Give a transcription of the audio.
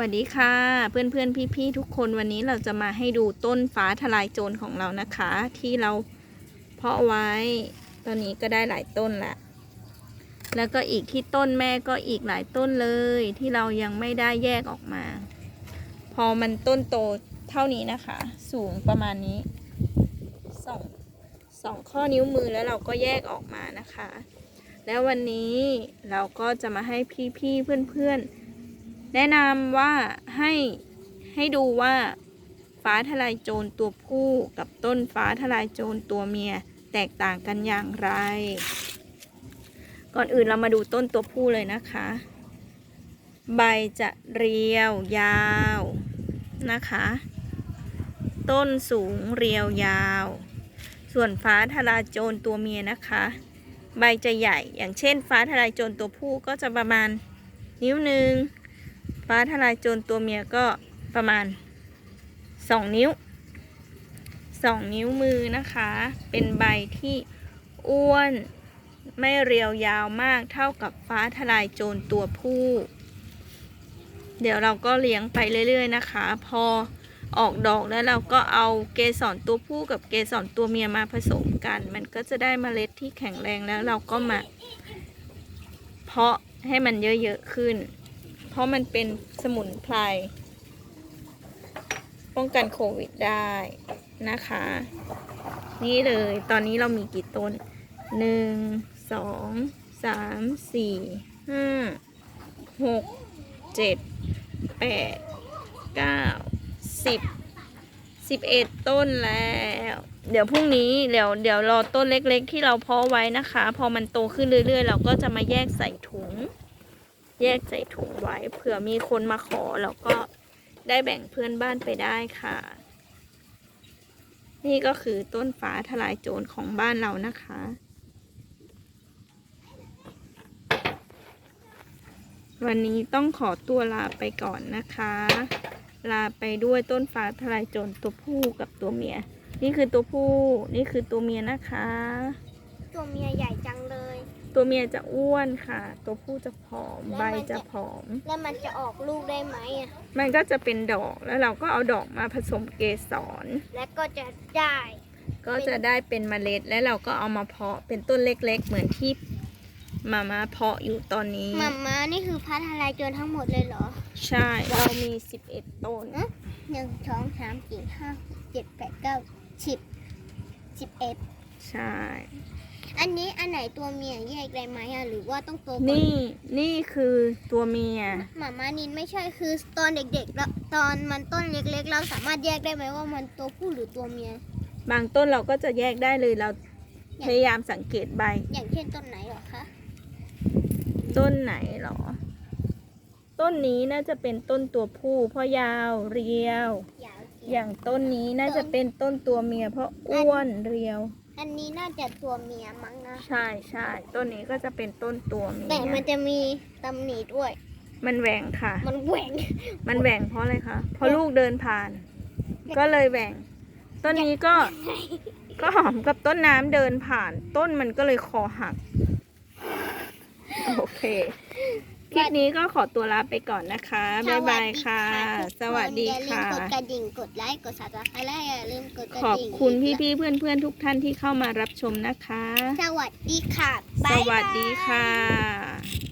สวัสดีค่ะเพื่อนเพื่อนพี่พี่ทุกคนวันนี้เราจะมาให้ดูต้นฟ้าทลายโจรของเรานะคะ ที่เราเพาะไว้ ตอนนี้ก็ได้หลายต้นละแล้วก็อีกที่ต้นแม่ก็อีกหลายต้นเลย ที่เรายังไม่ได้แยกออกมา พอมันต้นโตเท่านี้นะคะ สูงประมาณนี้สองสองข้อนิ้วมือแล้วเราก็แยกออกมานะคะ แล้ววันนี้เราก็จะมาให้พี่ๆเพื่อนๆ แนะนำว่าให้ให้ดูว่าฟ้าทลายโจรตัวผู้กับต้นฟ้าทลายโจรตัวเมียแตกต่างกันอย่างไร ก่อนอื่นเรามาดูต้นตัวผู้เลยนะคะ ใบจะเรียวยาวนะคะ ต้นสูงเรียวยาว ส่วนฟ้าทลายโจรตัวเมียนะคะ ใบจะใหญ่อย่างเช่น ฟ้าทลายโจรตัวผู้ก็จะประมาณนิ้วหนึ่ง ฟ้าทลายโจรตัวเมียก็ประมาณ 2 นิ้ว 2 นิ้วมือนะคะ เป็นใบที่อ้วนไม่เรียวยาวมากเท่ากับฟ้าทลายโจรตัวผู้ เดี๋ยวเราก็เลี้ยงไปเรื่อย ๆ นะคะ พอออกดอกแล้วเราก็เอาเกสรตัวผู้กับเกสรตัวเมียมาผสมกัน มันก็จะได้เมล็ดที่แข็งแรงแล้วเราก็มา เพาะให้มันเยอะ ๆ ขึ้น เพราะมันเป็นสมุนไพรป้องกันโควิดได้นะคะ นี่เลยตอนนี้เรามีกี่ต้นหนึ่งสองสามสี่ห้าหกเจ็ดแปดเก้าสิบสิบเอ็ดต้นแล้ว เดี๋ยวพรุ่งนี้เดี๋ยวเดี๋ยวรอต้นเล็กๆ ที่เราเพาะไว้นะคะ พอมันโตขึ้นเรื่อยๆ เราก็จะมาแยกใส่ถุง แยกใส่ถุงไว้เผื่อมีคนมาขอแล้วก็ได้แบ่งเพื่อนบ้านไปได้ค่ะ นี่ก็คือต้นฟ้าทลายโจรของบ้านเรานะคะ วันนี้ต้องขอตัวลาไปก่อนนะคะ ลาไปด้วยต้นฟ้าทลายโจรตัวผู้กับตัวเมีย นี่คือตัวผู้ นี่คือตัวเมียนะคะ ตัวเมียใหญ่จังเลย ตัวเมียจะอ้วนค่ะ ตัวผู้จะผอม แล้วใบมันจะ จะผอม แล้วมันจะออกลูกได้ไหมอะ มันก็จะเป็นดอกแล้วเราก็เอาดอกมาผสมเกสร และก็จะได้ ก็จะได้เป็นเมล็ดแล้วเราก็เอามาเพาะเป็นต้นเล็ก ๆ เหมือนที่มามาเพาะอยู่ตอนนี้มัมมานี่คือพัทลายโจรทั้งหมดเลยเหรอใช่เรามี 11 ต้น หนึ่งสองสามสี่ห้าเจ็ดแปดเก้าสิบสิบเอ็ดใช่ อันนี้อันไหนตัวเมียแยกได้ไหมอะหรือว่าต้องโตก่อนนี่นี่คือตัวเมีย หมามานินไม่ใช่คือตอนเด็กๆแล้วตอนมันต้นเล็กๆ เราสามารถแยกได้ไหมว่ามันตัวผู้หรือตัวเมีย บางต้นเราก็จะแยกได้เลยเราพยายามสังเกตใบ อย่างเช่นต้นไหนเหรอคะต้นไหนหรอ ต้นนี้น่าจะเป็นต้นตัวผู้เพราะยาวเรียว ยาวอย่างต้นนี้น่าจะเป็นต้นตัวเมียเพราะอ้วนเรียว อันนี้น่าจะตัวเมียมั้งนะ ใช่ใช่ต้นนี้ก็จะเป็นต้นตัวเมียแต่มันจะมีตำหนิด้วย มันแหว่งค่ะ มันแหว่ง มันแหว่งเพราะอะไรคะ เพราะลูกเดินผ่าน ก็เลยแหว่ง ต้นนี้ก็ ก็หอมกับต้นน้ำเดินผ่าน ต้นมันก็เลยคอหัก โอเค คลิปนี้ก็ขอตัวลาไปก่อนนะคะ บ๊ายบายค่ะ สวัสดีอย่าลืมค่ะกดกระดิ่ง กดไลค์ กดซับสไครต์และอย่าลืมกดกระขอบดิ่งคุณพี่ๆ เพื่อนๆ ทุกท่านที่เข้ามารับชมนะคะ สวัสดีค่ะ สบ๊ายบายวัสดีค่ะ